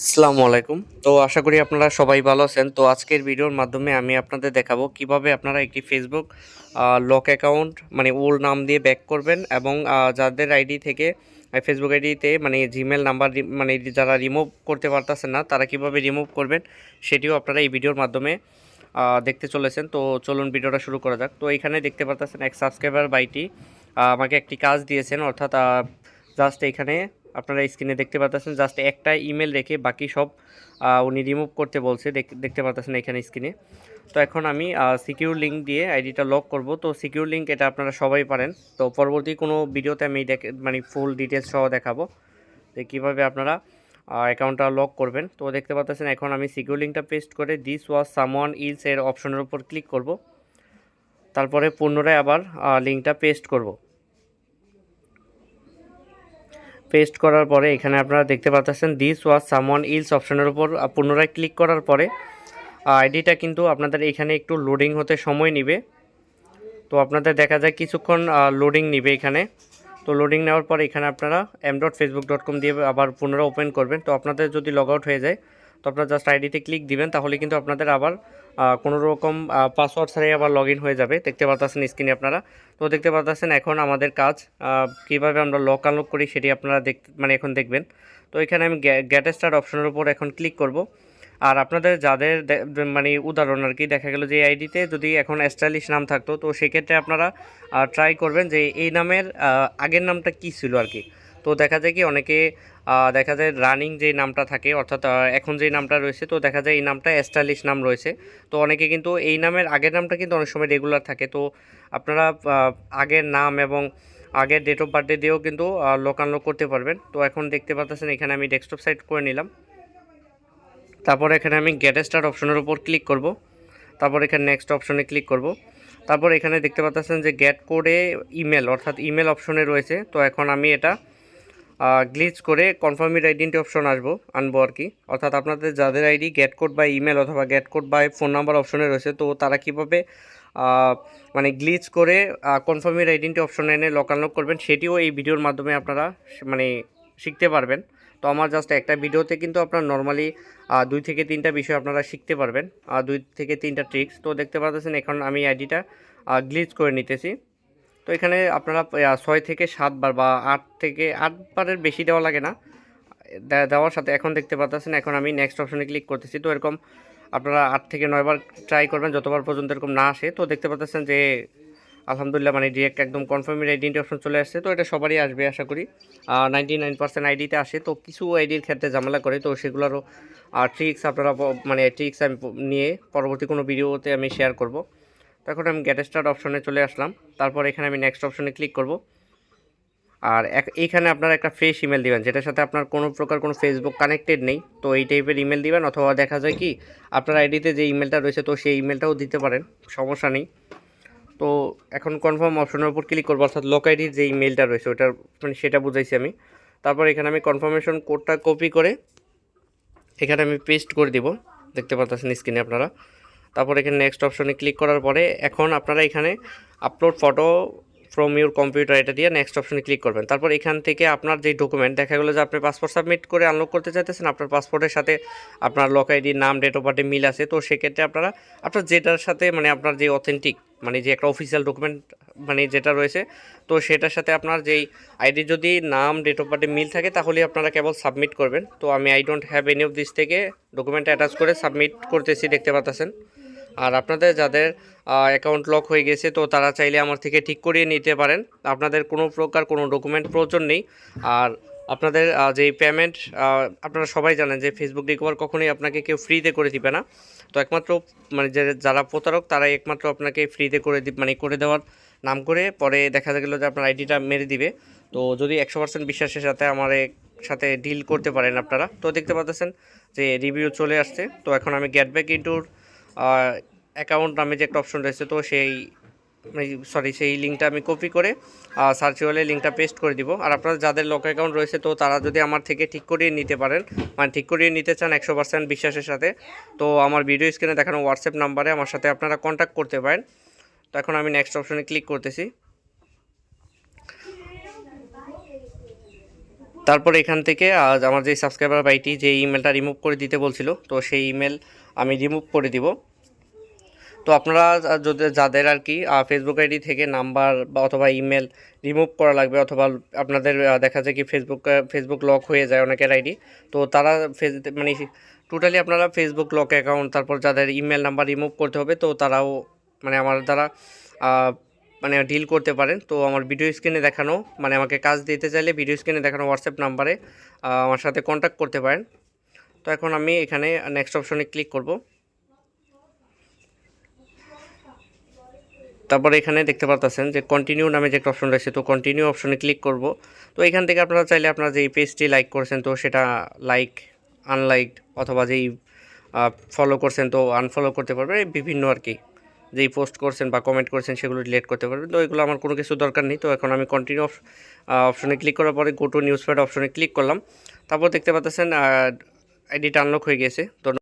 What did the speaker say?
আসসালামু আলাইকুম। তো আশা করি আপনারা সবাই ভালো আছেন। তো আজকের ভিডিওর মাধ্যমে আমি আপনাদের দেখাবো কীভাবে আপনারা একটি ফেসবুক লক অ্যাকাউন্ট মানে ওল্ড নাম দিয়ে ব্যাক করবেন এবং যাদের আইডি থেকে ফেসবুক আইডিতে মানে জিমেল নাম্বার মানে যারা রিমুভ করতে পারতেছেন না, তারা কীভাবে রিমুভ করবেন সেটিও আপনারা এই ভিডিওর মাধ্যমে দেখতে চলেছেন। তো চলুন ভিডিওটা শুরু করা যাক। তো এখানে দেখতে পারতেছেন এক সাবস্ক্রাইবার বাইটি আমাকে একটি কাজ দিয়েছেন। অর্থাৎ জাস্ট এখানে আপনারা স্ক্রিনে দেখতে পাচ্ছেন জাস্ট একটা ইমেল রেখে বাকি সব উনি রিমুভ করতে বলছে, দেখ- দেখতে পাচ্ছেন এখানে স্ক্রিনে। তো এখন আমি সিকিউর লিঙ্ক দিয়ে আইডিটা লক করব। তো সিকিউর লিঙ্ক এটা আপনারা সবাই পারেন। তো পরবর্তী কোনো ভিডিওতে আমি মানে ফুল ডিটেলস সহ দেখাবো। যে কীভাবে আপনারা অ্যাকাউন্টটা লক করবেন। তো দেখতে পাচ্ছেন এখন আমি সিকিউর লিঙ্কটা পেস্ট করে দিস ওয়াজ সামওয়ান ইলস এর অপশনের উপর ক্লিক করব। তারপরে পুনরায় আবার লিঙ্কটা পেস্ট করব। পেস্ট করার পরে এখানে আপনারা দেখতে পাচ্ছেন দিস ওয়াজ সামওয়ান ইলস অপশনের উপর পুনরায় ক্লিক করার পরে আইডিটা কিন্তু আপনাদের এখানে একটু লোডিং হতে সময় নেবে। তো আপনাদের দেখা যায় কিছুক্ষণ লোডিং নেবে এখানে। তো লোডিং নেওয়ার পর এখানে আপনারা M dot Facebook dot com দিয়ে আবার পুনরায় ওপেন করবেন। তো আপনাদের যদি লগ আউট হয়ে যায়, তো আপনারা জাস্ট আইডিতে ক্লিক দিবেন, তাহলে কিন্তু আপনাদের আবার কোনো রকম পাসওয়ার্ড ছাড়াই আবার লগ হয়ে যাবে। দেখতে পাচ্ছেন স্ক্রিনে আপনারা। তো দেখতে পাচ্ছেন এখন আমাদের কাজ কীভাবে আমরা লক আনলক করি সেটি আপনারা দেখ মানে এখন দেখবেন। তো এখানে আমি গ্যাট স্টার্ট অপশনের উপর এখন ক্লিক করব। আর আপনাদের যাদের মানে উদাহরণ আর কি দেখা গেল যে আইডিতে যদি এখন স্টাইলিশ নাম থাকতো, তো সেক্ষেত্রে আপনারা ট্রাই করবেন যে এই নামের আগের নামটা কী ছিল আর কি। তো দেখা যায় কি অনেকে দেখা যায় রানিং যে নামটা থাকে, অর্থাৎ এখন যে নামটা রয়েছে, তো দেখা যায় এই নামটা স্টাইলিশ নাম রয়েছে। তো অনেকে কিন্তু এই নামের আগের নামটা কিন্তু অনেক সময় রেগুলার থাকে। তো আপনারা আগের নাম এবং আগের ডেট অফ বার্থডে দিয়েও কিন্তু লোক আনলক করতে পারবেন। তো এখন দেখতে পাচ্ছেন, এখানে আমি ডেস্কটপ সাইট করে নিলাম। তারপর এখানে আমি গেট স্টার্ট অপশনের উপর ক্লিক করব। তারপর এখানে নেক্সট অপশনে ক্লিক করব। তারপর এখানে দেখতে পাচ্ছেন যে গেট কোডে ইমেল অর্থাৎ ইমেল অপশনে রয়েছে। তো এখন আমি এটা গ্লিচ করে কনফার্মিড আইডেন্টি অপশন আসব, আনব আর কি। অর্থাৎ আপনাদের যাদের আইডি গেট কোড বা ইমেল অথবা গেট কোড বা ফোন নাম্বার অপশনে রয়েছে, তো তারা কীভাবে মানে গ্লিচ করে কনফার্মিড আইডেন্টি অপশনে এনে লক আনলক করবেন, সেটিও এই ভিডিওর মাধ্যমে আপনারা মানে শিখতে পারবেন। তো আমার জাস্ট একটা ভিডিওতে কিন্তু আপনার নর্মালি দুই থেকে তিনটা বিষয় আপনারা শিখতে পারবেন। দুই থেকে তিনটা ট্রিক্স তো দেখতে পাচ্ছেন এখন আমি আইডিটা গ্লিচ করে নিতেছি। তো এখানে আপনারা ছয় থেকে সাতবার বা আট থেকে আটবারের বেশি দেওয়া লাগে না। দেওয়ার সাথে এখন দেখতে পাচ্ছেন এখন আমি নেক্সট অপশনে ক্লিক করতেছি। তো এরকম আপনারা আট থেকে নয়বার ট্রাই করবেন, যতবার পর্যন্ত এরকম না আসে। তো দেখতে পাচ্ছেন যে আলহামদুলিল্লাহ মানে ডিরেক্ট একদম কনফার্মের আইডেন্টি অপশন চলে আসছে, তো এটা সবারই আসবে আশা করি। নাইনটি নাইন পার্সেন্ট আইডিতে আসে, তো কিছু আইডির ক্ষেত্রে ঝামেলা করে, তো সেগুলোরও ট্রিক্স আপনারা মানে ট্রিক্স আমি নিয়ে পরবর্তী কোনো ভিডিওতে আমি শেয়ার করব। তো এখন আমি গেট স্টার্ট অপশনে চলে আসলাম, তারপর এখানে আমি নেক্সট অপশনে ক্লিক করব। আর এইখানে আপনারা একটা ফ্রেশ ইমেল দিবেন, যেটার সাথে আপনার কোনো প্রকার কোনো ফেসবুক কানেক্টেড নেই, তো এই টাইপের ইমেল দিবেন, অথবা দেখা যায় কি, আপনার আইডিতে যে ইমেলটা রয়েছে, তো সেই ইমেলটাও দিতে পারেন, সমস্যা নেই। তো এখন কনফার্ম অপশনের উপর ক্লিক করব, অর্থাৎ লোক আইডির যে ইমেলটা রয়েছে ওটার মানে সেটা বুঝাইছি আমি। তারপর এখানে আমি কনফার্মেশন কোডটা কপি করে এখানে আমি পেস্ট করে দিব, দেখতে পাচ্ছেন স্ক্রিনে আপনারা। তারপর এখানে নেক্সট অপশনে ক্লিক করার পরে এখন আপনারা এখানে upload photo from your computer এটা দিয়ে নেক্সট অপশনে ক্লিক করবেন। তারপর এখান থেকে আপনার যে ডকুমেন্ট দেখা গেলো যে আপনি পাসপোর্ট সাবমিট করে আনলক করতে চাইতেছেন, আপনার পাসপোর্টের সাথে আপনার লক আইডির নাম ডেট অফ বার্থে মিল আছে, তো সেক্ষেত্রে আপনারা, আপনার যেটার সাথে মানে আপনার যে অথেন্টিক মানে যে একটা অফিসিয়াল ডকুমেন্ট মানে যেটা রয়েছে, তো সেটার সাথে আপনার যেই আইডি যদি নাম ডেট অফ বার্থে মিল থাকে, তাহলে আপনারা কেবল সাবমিট করবেন। তো আমি I don't have any of this থেকে ডকুমেন্ট অ্যাটাচ করে সাবমিট করতেছি, দেখতে পাচ্ছেন আর আপনাদের যাদের অ্যাকাউন্ট লক হয়ে গেছে, তো তারা চাইলে আমার থেকে ঠিক করিয়ে নিতে পারেন। আপনাদের কোনো প্রকার কোনো ডকুমেন্ট প্রয়োজন নেই। আর আপনাদের যে পেমেন্ট আপনারা সবাই জানেন যে ফেসবুক রিকভার কখনোই আপনাকে কেউ ফ্রিতে করে দিবে না। তো একমাত্র মানে যারা প্রতারক, তারাই একমাত্র আপনাকে ফ্রিতে করে মানে করে দেওয়ার নাম করে পরে দেখা গেলো যে আপনার আইডিটা মেরে দিবে। তো যদি একশো পার্সেন্ট বিশ্বাসের সাথে আমার সাথে ডিল করতে পারেন আপনারা। তো দেখতে পাচ্ছেন যে রিভিউ চলে আসছে। তো এখন আমি গেট ব্যাক ইন্টুর অ্যাকাউন্ট নামে যে একটা অপশন রয়েছে, তো সেই সরি সেই লিঙ্কটা আমি কপি করে সার্চুয়ালে লিঙ্কটা পেস্ট করে দিব। আর আপনারা যাদের লক অ্যাকাউন্ট রয়েছে, তো তারা যদি আমার থেকে ঠিক করিয়ে নিতে পারেন মানে ঠিক করিয়ে নিতে চান একশো পার্সেন্ট বিশ্বাসের সাথে, তো আমার ভিডিও স্ক্রিনে দেখানো হোয়াটসঅ্যাপ নাম্বারে আমার সাথে আপনারা কন্ট্যাক্ট করতে পারেন। তো এখন আমি নেক্সট অপশনে ক্লিক করতেছি। তারপর এখান থেকে, আজ আমার যে সাবস্ক্রাইবার বাইটি যে ইমেলটা রিমুভ করে দিতে বলছিল, তো সেই ইমেল আমি রিমুভ করে দিব। তো আপনারা যদি যাদের আর কি ফেসবুক আইডি থেকে নাম্বার বা অথবা ইমেল রিমুভ করা লাগবে অথবা আপনাদের দেখা যায় কি ফেসবুক ফেসবুক লক হয়ে যায় অনেকের আইডি তো তারা ফেস মানে টোটালি আপনারা ফেসবুক লক অ্যাকাউন্ট তারপর যাদের ইমেল নাম্বার রিমুভ করতে হবে, তো তারাও মানে আমার দ্বারা মানে ডিল করতে পারেন। তো আমার ভিডিও স্ক্রিনে দেখানো মানে আমাকে কাজ দিতে চাইলে ভিডিও স্ক্রিনে দেখানো হোয়াটসঅ্যাপ নাম্বারে আমার সাথে কন্ট্যাক্ট করতে পারেন। তো এখন আমি এখানে নেক্সট অপশনে ক্লিক করব। তারপর এখানে দেখতে পারতেছেন যে কন্টিনিউ নামে যে একটা অপশন রয়েছে, তো কন্টিনিউ অপশনে ক্লিক করব। তো এখান থেকে আপনারা চাইলে আপনারা যেই পেজটি লাইক করেছেন, তো সেটা লাইক আনলাইক অথবা যেই ফলো করছেন, তো আনফলো করতে পারবেন। বিভিন্ন আর কি, যেই পোস্ট করছেন বা কমেন্ট করছেন সেগুলো ডিলেট করতে পারবেন। তো এগুলো আমার কোনো কিছু দরকার নেই। তো এখন আমি কন্টিনিউ অপশনে ক্লিক করার পরে গো টু নিউজ ফিড অপশনে ক্লিক করলাম। তারপর দেখতে পাচ্ছেন আইডিটা আনলক হয়ে গেছে। তো